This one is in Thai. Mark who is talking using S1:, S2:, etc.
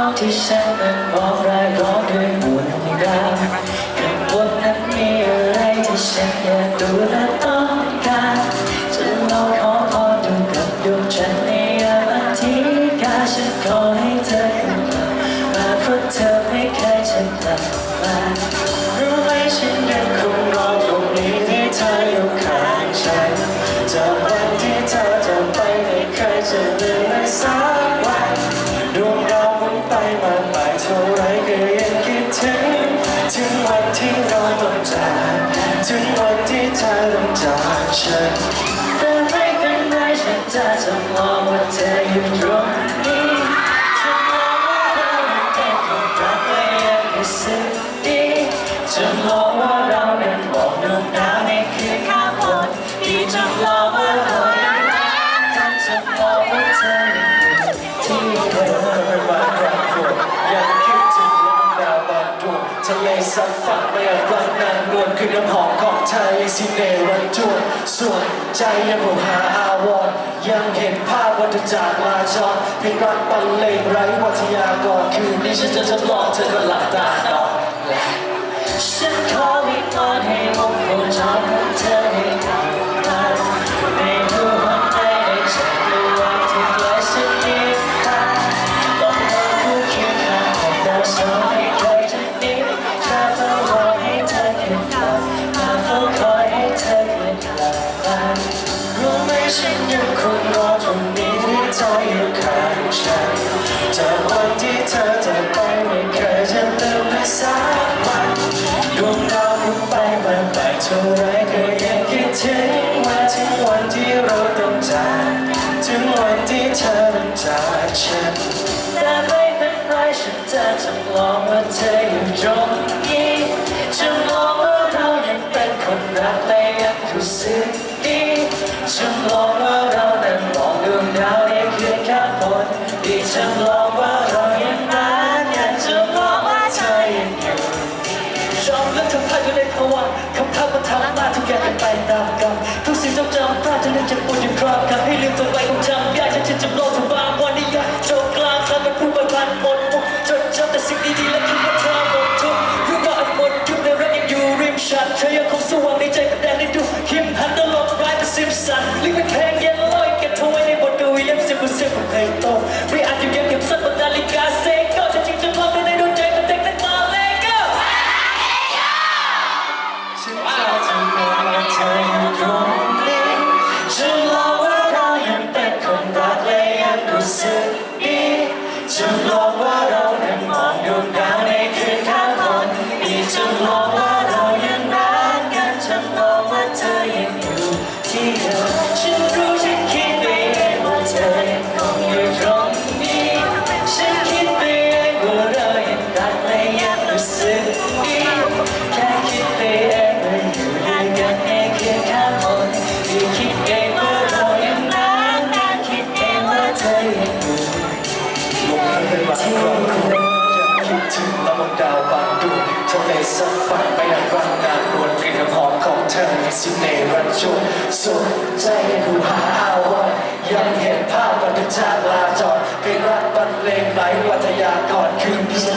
S1: อกที่ฉันนั้นบอกรายล้อมด้วยบุญดาวข้างบนนั้นมีอะไรที่ฉันอยากดูและต้องการจะลองขอพรดูกับดวงจันทร์ในยามอาทิตย์กาฉันขอให้เธอขึ้นมามาเพราะเธอไม่เคยจะกลับมารู้ไหมฉันยังคงรอตรงนี้ที่เธออยู่ข้างฉันจากวันที่เธอจะไปไม่เคยจะลืมเลยสัก ต้องจากถึงวันที่เธอต้องจากฉันแต่ไม่เป็นไรฉันจะจำลองว่าเธออยู่ตรงนี้จำมองว่าเราเป็นคนรักและยังรู้สึกดีจำมองว่าเราเป็นบองด
S2: วงดาว ทะเลซับฟ้าไม่อาจรักนางนวลคือน้ำหอมของเธอยังสิเนวันจวนส่วนใจยังผมหาอาวรณ์ยังเห็นภาพวัฏจากลาจอเพลงรักบรรเลงไร้วัทยากรคืนนี้ฉันจะทดลองเธอก็หลับตา
S1: คงรอตรงนี้ที่เธออยู่ข้างฉันจากวันที่เธอจะไปไม่เคยจะลืมเลยสักวันดวงดาวมุนไปมาไปเท่าไรก็ยังคิดถึงว่าถึงวันที่เราต้องจากถึงวันที่เธอต้องจากฉันแต่ไม่เป็นไรฉันจะจำลองว่าเธออยู่ตรงนี้จำลองว่าเรายังเป็นคนรักและยังรู้สึกดีจำ จำลอว่าเรายังรักกันจำลอว่าเธอยังอยู่ชอบเลือกทำท่าอยู่ในภาวะคำทักมาทำมาทุกอย่างเป็นไปตามกรรมทุกสิ่งต้องจำพลาดจนนึกจะปวดยังครอบคำให้ลืมตัวไปคงเธอ สักฝันไปไหนบ้างนานวนกลิ่นหอมของเธอในสิเนรันชนสนใจดูหาอาวันยังเห็นภาพบันทึกชาติลาจอดไปรักบรนเล
S2: งไหลวัทยากรคืนนี้